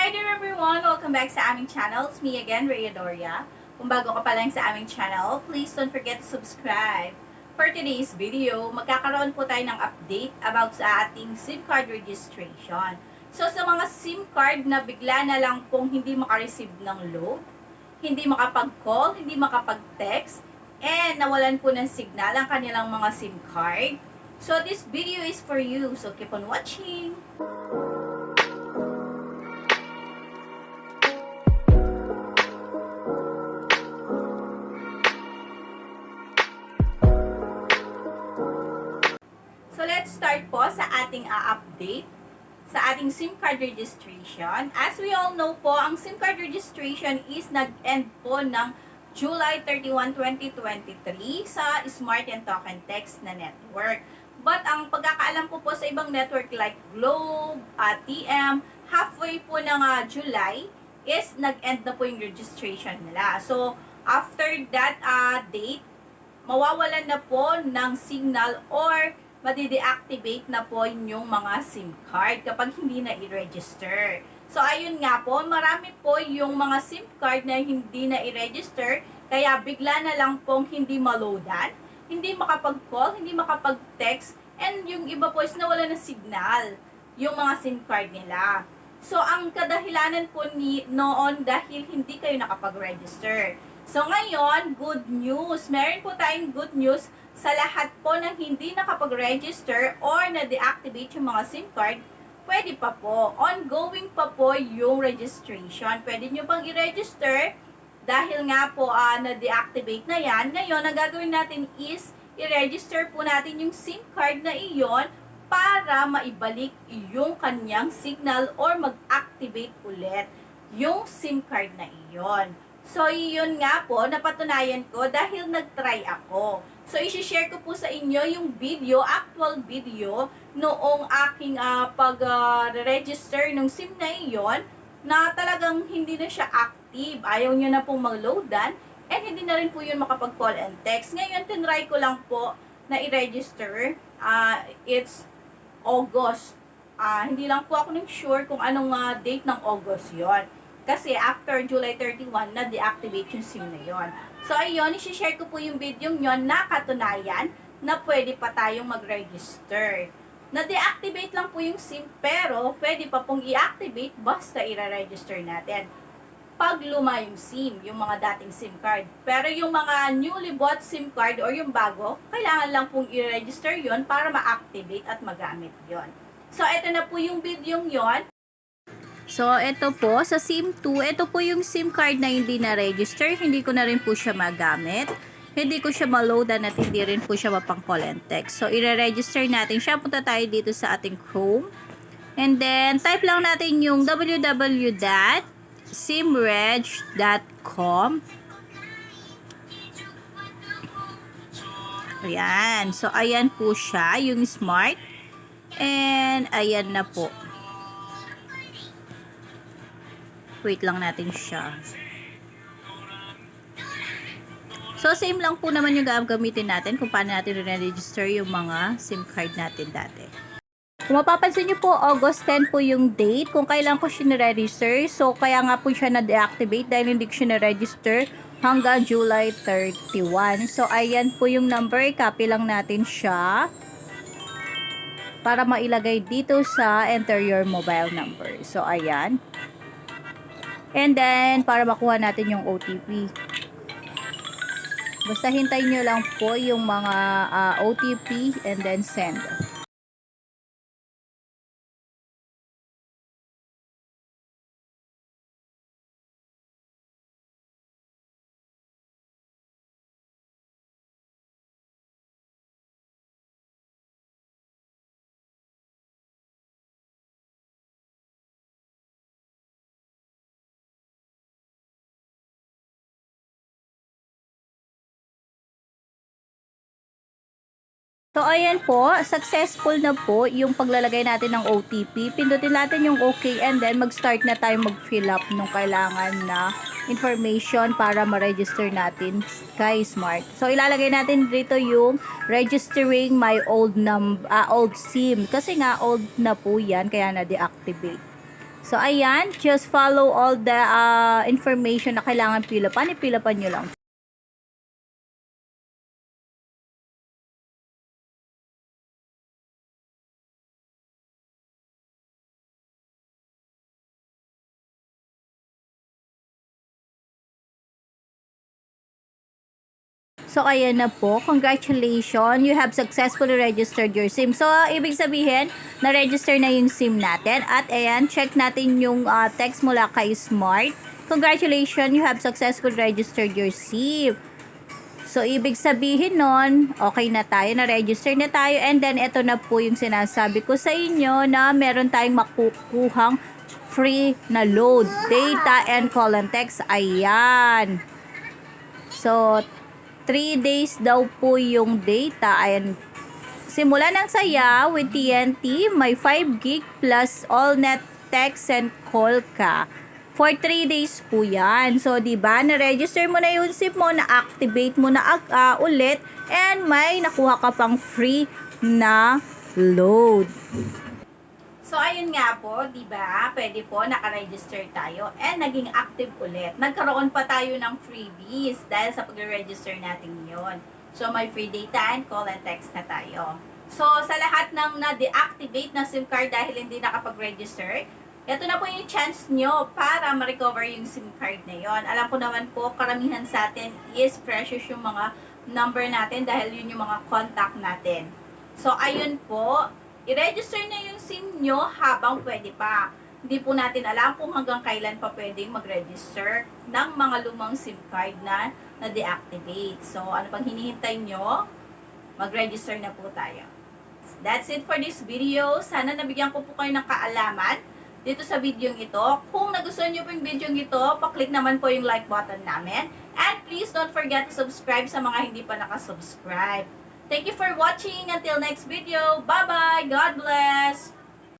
Hi there everyone! Welcome back sa aming channel. It's me again, Rhea Doria. Kung bago ka pa lang sa aming channel, please don't forget to subscribe. For today's video, magkakaroon po tayo ng update about sa ating SIM card registration. So sa mga SIM card na bigla na lang pong hindi makareceive ng load, hindi makapag-call, hindi makapag-text, and nawalan po ng signal ang kanilang mga SIM card. So this video is for you, so keep on watching! Let's start po sa ating update sa ating SIM card registration. As we all know po, ang SIM card registration is nag-end po ng July 31, 2023 sa Smart and Token Text na network. But ang pagkakaalam ko po sa ibang network like Globe, uh, TM, halfway po ng uh, July is nag-end na po yung registration nila. So, after that uh, date, mawawalan na po ng signal or madideactivate na po yung mga SIM card kapag hindi na i-register. So, ayun nga po, marami po yung mga SIM card na hindi na i-register, kaya bigla na lang pong hindi maloadan, hindi makapag-call, hindi makapag-text, and yung iba po is nawala ng signal, yung mga SIM card nila. So, ang kadahilanan po ni noon dahil hindi kayo nakapag-register. So, ngayon, good news. Meron po tayong good news sa lahat po ng hindi nakapag-register or na-deactivate yung mga SIM card, pwede pa po. Ongoing pa po yung registration. Pwede nyo pang i-register dahil nga po uh, na-deactivate na yan. Ngayon, ang gagawin natin is i-register po natin yung SIM card na iyon para maibalik yung kanyang signal or mag-activate ulit yung SIM card na iyon. So, yun nga po, napatunayan ko dahil nag-try ako. So, isi-share ko po sa inyo yung video, actual video, noong aking uh, pag-register ng SIM na iyon, na talagang hindi na siya active. Ayaw niya na pong mag-loadan, and hindi na rin po yun makapag-call and text. Ngayon, tinry ko lang po na i-register. Uh, it's August. Uh, hindi lang po ako nang sure kung anong uh, date ng August yon kasi after July 31, na-deactivate yung SIM na yon. So, ayun, isi-share ko po yung video yon na katunayan na pwede pa tayong mag-register. Na-deactivate lang po yung SIM, pero pwede pa pong i-activate basta i-register natin. Pag luma yung SIM, yung mga dating SIM card. Pero yung mga newly bought SIM card or yung bago, kailangan lang pong i-register yon para ma-activate at magamit yon. So, ito na po yung video yon So, ito po, sa SIM 2, ito po yung SIM card na hindi na-register. Hindi ko na rin po siya magamit. Hindi ko siya maloadan at hindi rin po siya mapang call and text. So, i-register natin siya. Punta tayo dito sa ating Chrome. And then, type lang natin yung www.simreg.com Ayan. So, ayan po siya, yung smart. And, ayan na po. Wait lang natin siya. So, same lang po naman yung gagamitin natin kung paano natin re-register yung mga SIM card natin dati. Kung mapapansin nyo po, August 10 po yung date kung kailan ko siya na-register. So, kaya nga po siya na-deactivate dahil hindi ko siya na-register hanggang July 31. So, ayan po yung number. Copy lang natin siya para mailagay dito sa enter your mobile number. So, ayan. And then, para makuha natin yung OTP. Basta hintayin nyo lang po yung mga uh, OTP and then send. So, ayan po, successful na po yung paglalagay natin ng OTP. Pindutin natin yung OK and then mag-start na tayo mag-fill up nung kailangan na information para ma-register natin kay Smart. So, ilalagay natin dito yung registering my old num uh, old SIM. Kasi nga, old na po yan, kaya na-deactivate. So, ayan, just follow all the uh, information na kailangan pilapan. Ipilapan nyo lang. So, ayan na po. Congratulations. You have successfully registered your SIM. So, ibig sabihin, na-register na yung SIM natin. At ayan, check natin yung ah, text mula kay Smart. Congratulations, you have successfully registered your SIM. So, ibig sabihin nun, okay na tayo, na-register na tayo. And then, ito na po yung sinasabi ko sa inyo na meron tayong makukuhang free na load. Data and call and text. Ayan. So, 3 days daw po yung data. Ayan. Simula ng saya with TNT, may 5 gig plus all net text and call ka. For 3 days po yan. So, di ba na-register mo na yung SIP mo, na-activate mo na ah, ulit, and may nakuha ka pang free na load. So, ayun nga po, di ba? Pwede po, nakaregister tayo and naging active ulit. Nagkaroon pa tayo ng freebies dahil sa pag-register natin yon. So, may free data and call and text na tayo. So, sa lahat ng na-deactivate na SIM card dahil hindi nakapag-register, ito na po yung chance nyo para ma-recover yung SIM card na yon. Alam ko naman po, karamihan sa atin is precious yung mga number natin dahil yun yung mga contact natin. So, ayun po, i-register na yung SIM nyo habang pwede pa. Hindi po natin alam kung hanggang kailan pa pwedeng mag-register ng mga lumang SIM card na na-deactivate. So, ano pang hinihintay nyo? Mag-register na po tayo. That's it for this video. Sana nabigyan ko po kayo ng kaalaman dito sa video ito. Kung nagustuhan nyo po yung video ito, paklik naman po yung like button namin. And please don't forget to subscribe sa mga hindi pa nakasubscribe. Thank you for watching. Until next video. Bye-bye. God bless.